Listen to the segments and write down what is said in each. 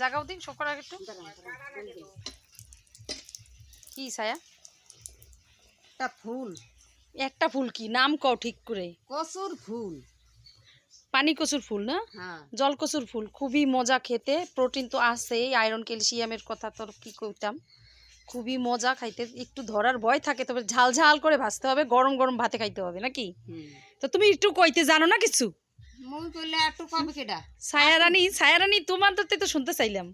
জাগাও দিন সব করার একটু। কি ছায়া একটা ফুল। একটা ফুল কি? নাম কও ঠিক করে। কচুর ফুল। পানি কচুর ফুল না? হ্যাঁ। জল কচুর ফুল খুবই মজা খেতে প্রোটিন তো আছেই আয়রন ক্যালসিয়ামের কথা তোর কি কইতাম। খুবই মজা খাইতে একটু ধরার ভয় থাকে তবে ঝাল ঝাল করে ভাজতে হবে গরম গরম ভাতে খাইতে হবে নাকি? তো তুমি একটু কইতে জানো না কিছু? মই কইলে একটু কবে কেডা? ছায়ারানী ছায়ারানী তোমার তো তো শুনতে চাইলাম।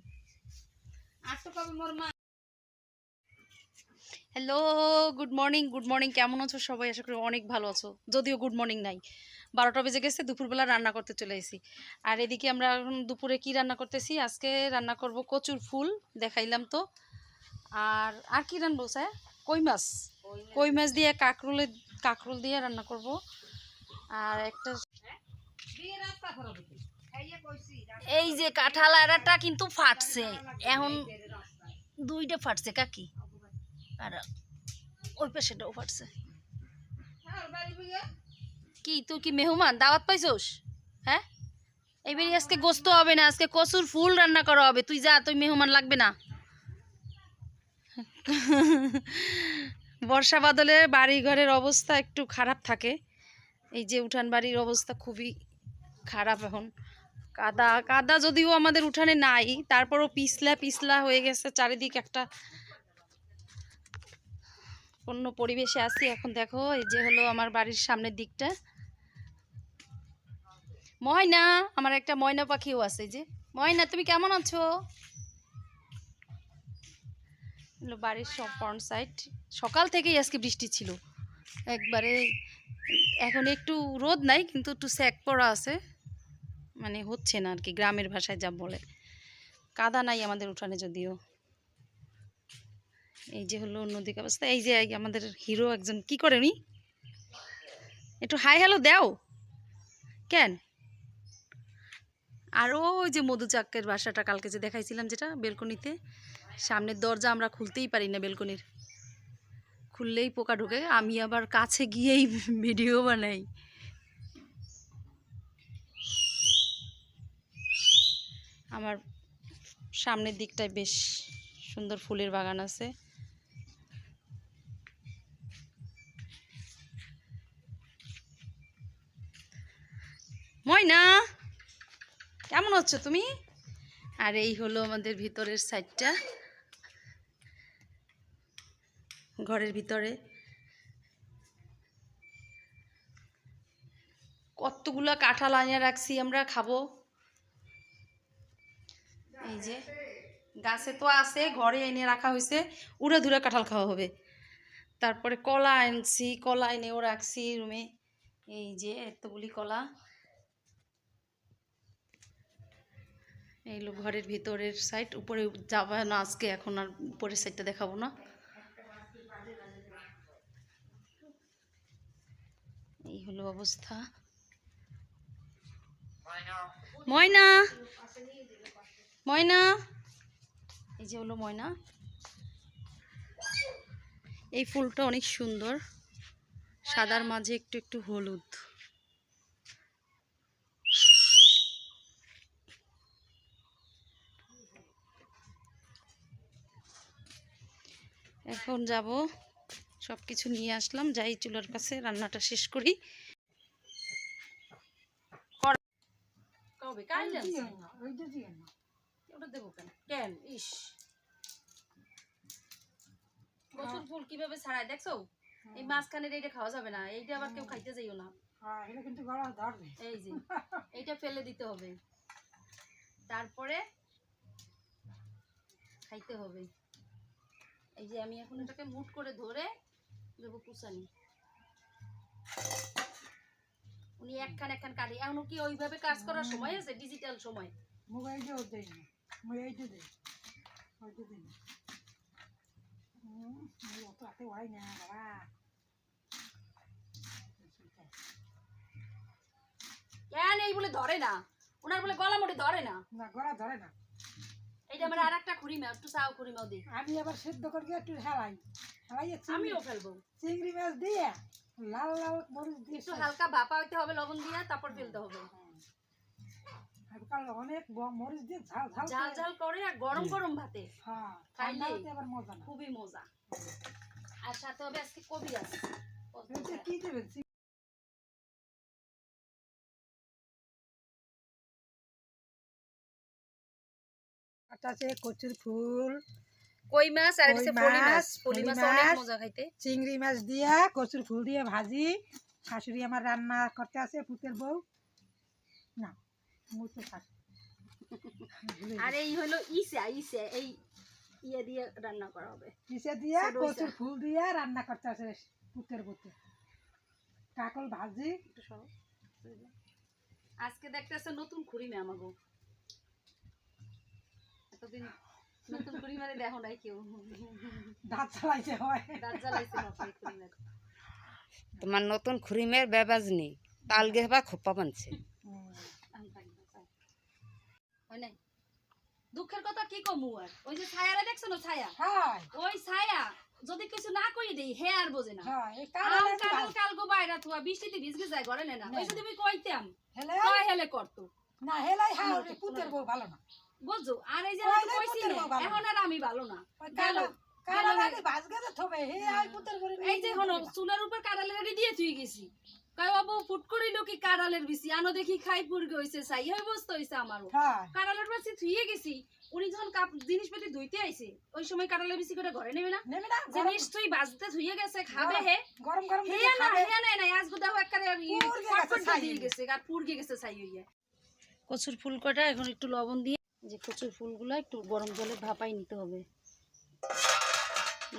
Hello good morning good morning কেমন আছো সবাই? আশা করি অনেক ভালো আছো। যদিও গুড মর্নিং নাই। বারোটা বেজে গেছে দুপুরবেলা রান্না করতে চলে এসেছি। আর এদিকে আমরা এখন দুপুরে কি রান্না করতেছি? আজকে রান্না করব কচুর ফুল দেখাইলাম তো। আর আর কি রান্নবো স্যার কই মাছ? কই মাছ দিয়ে কাঁকরুলে কাঁকরুল দিয়ে রান্না করব। আর একটা এই যে কাঁঠাল আড়াটা কিন্তু ফাটছে। এখন দুইটা ফাটছে কাকি। আর ওই পাশেটাও ফাটছে। কি তুই কি মেহমান? দাওয়াত পাইছোস? হ্যাঁ? এইবারই আজকে গোস্ত হবে না আজকে কচুর ফুল রান্না করা হবে। তুই যা তুই মেহমান লাগবে না। বর্ষা বাদলে বাড়ি ঘরের অবস্থা একটু খারাপ থাকে। এই যে উঠান বাড়ির অবস্থা খুবই খারাপ এখন। কাদা কাদা যদিও আমাদের উঠানে নাই, তারপরও পিছলা পিছলা হয়ে গেছে চারিদিক একটা। অন্য পরিবেশে আছি এখন দেখো, এই যে হলো আমার বাড়ির সামনের দিকটা। ময়না, আমার একটা ময়না পাখিও আছে যে। ময়না, তুমি কেমন আছো? বাড়ির সব ফ্রন্ট সাইড সকাল থেকেই আজকে বৃষ্টি ছিল। একবারে এখন একটু রোদ নাই, কিন্তু একটু স্যাক পড়া আছে। মানে হচ্ছে না আর কি, গ্রামের ভাষায় যা বলে। কাদা নাই আমাদের উঠানে যদিও। এই যে হলো অন্যদিকে অবস্থা। এই যে আমাদের হিরো একজন, কি করে উনি একটু হাই হ্যালো দাও। কেন? আর ওই যে মধুচাক্কের বাসাটা কালকে যে দেখাইছিলাম যেটা, বেলকনিতে সামনের দরজা আমরা খুলতেই পারি না বেলকনির। খুললেই পোকা ঢোকে। আমি আবার কাছে গিয়েই ভিডিও বানাই। আমার সামনের দিকটায় বেশ সুন্দর ফুলের বাগান আছে। ময়না, কেমন আছো তুমি? আর এই হলো আমাদের ভিতরের সাইডটা ঘরের ভিতরে। কতগুলা কাঁঠাল আনিয়ে রাখছি আমরা, খাব। এই যে, গাছে তো আছে, ঘরে এনে রাখা হয়েছে। উড়ে ধুরে কাঁঠাল খাওয়া হবে। তারপরে কলা আনছি, কলা এনেও রাখছি রুমে। এই যে, এতগুলি কলা। এই হলো ঘরের ভিতরের সাইড উপরে যাবে না, আজকে এখন আর উপরের সাইডটা দেখাবো না। এই হলো অবস্থা। ময়না। ময়না! এই যে হলো ময়না। এই ফুলটা অনেক সুন্দর। সাদার মাঝে একটু একটু হলুদ। এখন যাব সব কিছু নিয়ে আসলাম যাই চুলার কাছে রান্নাটা শেষ করি। কর- কবে কাল জানছি? ওটা দেবো কেন? কেন? ইস। কচুর ফুল কীভাবে ছাড়ায় দেখছ? এই মাঝখানের এইটা খাওয়া যাবে না এইটা আবার কেউ খাইতে যাইও না। এই যে এইটা ফেলে দিতে হবে। তারপরে খাইতে হবে। এই যে আমি এখন এটাকে মুট করে ধরে দেবো কুচানি। উনি একখান একখান কাটি এখন কি ওইভাবে কাজ করার সময় আছে? ডিজিটাল সময়? মোবাইল দিয়ে কেন এই বলে ধরে না। ওনার বলে গলা মোটে ধরে না। না গলা ধরে না। এইটা আমার আর একটা খুঁড়ি একটু চাও খুঁড়ি মাও দিই আমি আবার সেদ্ধ করে একটু হেলাই। হেলাই আমিও ফেলব। চিংড়ি মাছ দিয়ে লাল লাল মরিচ দিয়ে একটু হালকা ভাপা হইতে হবে লবণ দিয়ে তারপর ফেলতে হবে। অনেক মরিচ দিয়ে ঝাল ঝাল ঝাল করে- ঝাল করে আর গরম গরম ভাতে। হ্যাঁ খাইলে- আবার মজা খুবই মজা। আর সাথে হবে আজকে কবি আছে। কি দেবেন? আছে কচুর ফুল কই মাছ? আর হচ্ছে ফলি মাছ ফলি মাছ অনেক মজা খাইতে। চিংড়ি মাছ দিয়া কচুর ফুল দিয়ে ভাজি। শাশুড়ি আমার রান্না করতে আছে পুতের বউ। না মুই তো আর এই হলো ইসা ইসা এই ইয়ে দিয়ে রান্না করা হবে। পিসে দিয়া কচুর ফুল দিয়া রান্না করতে আছে পুতের বউতে। কাকল ভাজি। একটু সরো। আজকে দেখতেছে নতুন খুরিমে আমাগো। এতদিন নতুন খুরিমারে দেখো নাই কেউ। দাঁত চালাইছে হয়। দাঁত খুরিমার তোমার নতুন খুরিমের বেবাজ নেই তাল গেহবা খোপা বানছে। হয় নাই? দুঃখের কথা কি কমু আর? ওই যে ছায়ারে দেখছ না ছায়া? ওই ছায়া যদি কিছু না কই দেই হে আর বোঝে না। হ্যাঁ কাল কারণে কাল কালগো বাইরা থুয়া বৃষ্টিতে ভিজগে যায় ঘরে না ওই যদি আমি কইতাম হেলে? হেলে করতো না হেলাই হ্যাঁ পুতের বউ ভালো না। বুঝছ? আর এই যে আমি কইছি না, এখন আর আমি ভালো না। গেল কালা কালা গেল। লাগে ভাজ গেছে থবে। হে আই পুতের বউ এই যে হলো চুলার উপর কাঁড়ালের দিয়ে থুই গেছি। কয় বাবু ফুট করিল কি কাঁড়ালের বিসি আনো দেখি খাই পুরগে হইছে চাই। হই বসতে হইছে আমারও। কাঁড়ালের বিসি থুইয়ে গেছি। উনি যখন কাপ জিনিসপাতি ধুইতে আইছে ওই সময় কাঁড়ালের বিসি করে ঘরে নেবে না? নেবে না যে গরম- নিশ্চয়ই বাজতে ধুইয়ে গেছে খাবে হে। গরম গরম হে না খাবে। হে নাই আজকে দেখো একবারে পুড়গে গেছে ফটফট ছাই দিয়ে হইয়া। গেছে আর পুড়গে গেছে হইয়া। কচুর ফুল কটা এখন একটু লবণ দিয়ে যে কচুর ফুলগুলো একটু গরম জলে ভাপাই নিতে হবে।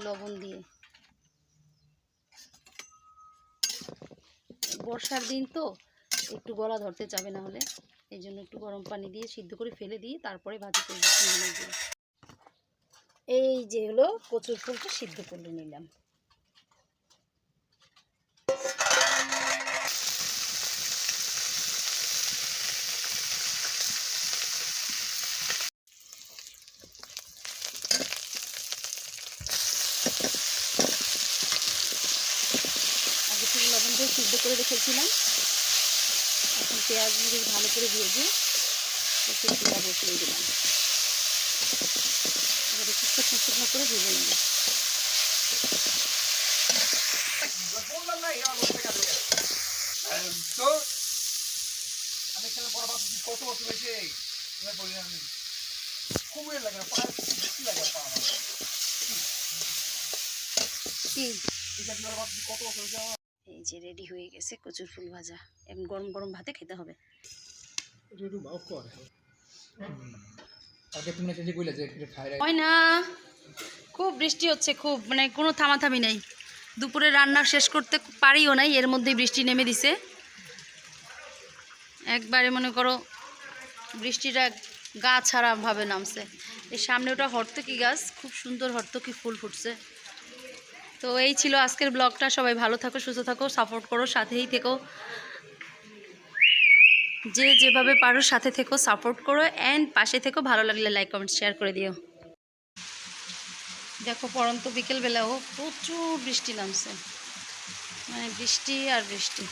লবণ দিয়ে। বর্ষার দিন তো একটু গলা ধরতে চাবে না হলে, এই জন্য একটু গরম পানি দিয়ে সিদ্ধ করে ফেলে দিয়ে তারপরে ভাজি চিংড়ি এই যে হলো কচুর ফুলটা সিদ্ধ করে নিলাম। লবণ সিদ্ধ করে রেখেছিলাম। এখন পেঁয়াজ ভালো করে ভেজে একটু চুলা বসিয়ে দিলাম। এবার একটু শুকনো শুকনো করে ভেজে নেব। তো আমি এখানে বড় বাপ কত বছর হয়েছে এবার বলি না আমি খুবই লাগে না বেশি লাগে পা আমার কত বছর হয়েছে? আমার এই যে রেডি হয়ে গেছে কচুর ফুল ভাজা। এখন গরম গরম ভাতে খেতে হবে। হয় না। খুব বৃষ্টি হচ্ছে খুব মানে কোনো থামাথামি নেই। দুপুরে রান্না শেষ করতে পারিও নাই এর মধ্যেই বৃষ্টি নেমে দিছে। একবারে মনে করো বৃষ্টিটা গা ছাড়া ভাবে নামছে। এই সামনে ওটা হর্তকি গাছ খুব সুন্দর হর্তকি ফুল ফুটছে। তো এই ছিল আজকের ব্লগটা। সবাই ভালো থাকো, সুস্থ থাকো সাপোর্ট করো, সাথেই থেকো। যে যেভাবে পারো সাথে থেকো সাপোর্ট করো অ্যান্ড পাশে থেকো। ভালো লাগলে লাইক কমেন্ট শেয়ার করে দিও। দেখো পরন্ত বিকেলবেলাও প্রচুর বৃষ্টি নামছে। মানে বৃষ্টি আর বৃষ্টি।